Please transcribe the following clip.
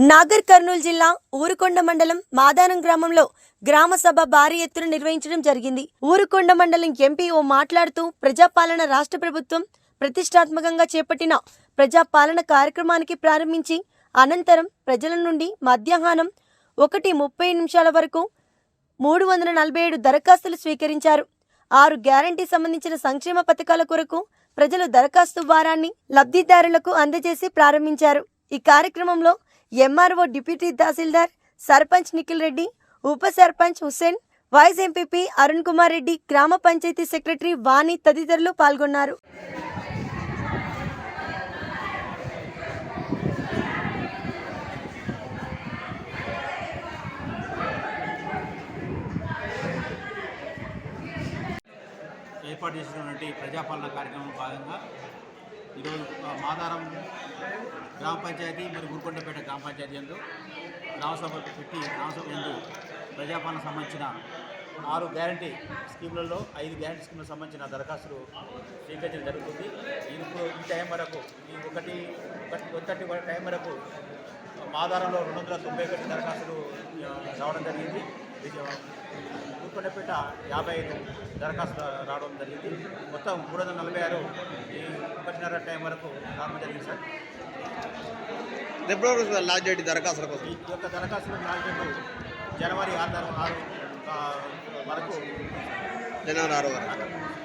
నాగర్ కర్నూలు జిల్లా ఊరుకొండ మండలం మాదానం గ్రామంలో గ్రామ సభ భారీ ఎత్తున నిర్వహించడం జరిగింది. ఊరుకొండ మండలం ఎంపీ ఓ మాట్లాడుతూ ప్రజాపాలన రాష్ట్ర ప్రభుత్వం ప్రతిష్టాత్మకంగా చేపట్టిన ప్రజాపాలన కార్యక్రమానికి ప్రారంభించి అనంతరం ప్రజల నుండి మధ్యాహ్నం ఒకటి ముప్పై నిమిషాల వరకు మూడు వందల నలభై ఏడు దరఖాస్తులు స్వీకరించారు. ఆరు గ్యారంటీ సంబంధించిన సంక్షేమ పథకాల కొరకు ప్రజలు దరఖాస్తు భారాన్ని లబ్ధిదారులకు అందజేసి ప్రారంభించారు. ఈ కార్యక్రమంలో ఎంఆర్ఓ డిప్యూటీ తహసీల్దార్ సర్పంచ్ నిఖిల్ రెడ్డి ఉప సర్పంచ్ హుస్సేన్ వైస్ ఎంపీపీ అరుణ్ కుమార్ రెడ్డి గ్రామ పంచాయతీ సెక్రటరీ వాణి తదితరులు పాల్గొన్నారు. ఏర్పాటు చేసినటువంటి ప్రజాపాలన కార్యక్రమంలో భాగంగా ఈరోజు మాదారం గ్రామ పంచాయతీ మరియు గురుకొండపేట గ్రామ పంచాయతీ ఎందు గ్రామసభ పెట్టి గ్రామసభ ఎందు ప్రజాపాలన సంబంధించిన ఆరు గ్యారంటీ స్కీములలో ఐదు గ్యారంటీ స్కీములకు సంబంధించిన దరఖాస్తులు స్వీకరించడం జరుగుతుంది. ఇందుకు ఈ టైం వరకు ఈ ఒకటి ఒకటి ఒకటి టైం వరకు మాదారంలో రెండు వందల తొంభై ఒకటి దరఖాస్తులు రావడం జరిగింది. గురుకొండపేట యాభై ఐదు దరఖాస్తులు రావడం జరిగింది. మొత్తం మూడు వందల నలభై ఆరు ఈ ఒకటిన్నర టైం వరకు రావడం జరిగింది సార్. వరకు లాస్ట్ డేట్ దరఖాస్తుల కోసం? ఈ యొక్క దరఖాస్తులు నాలుగు జనవరి ఆరు ఆరు ఆ, వరకు. జనవరి ఆరు వరకు.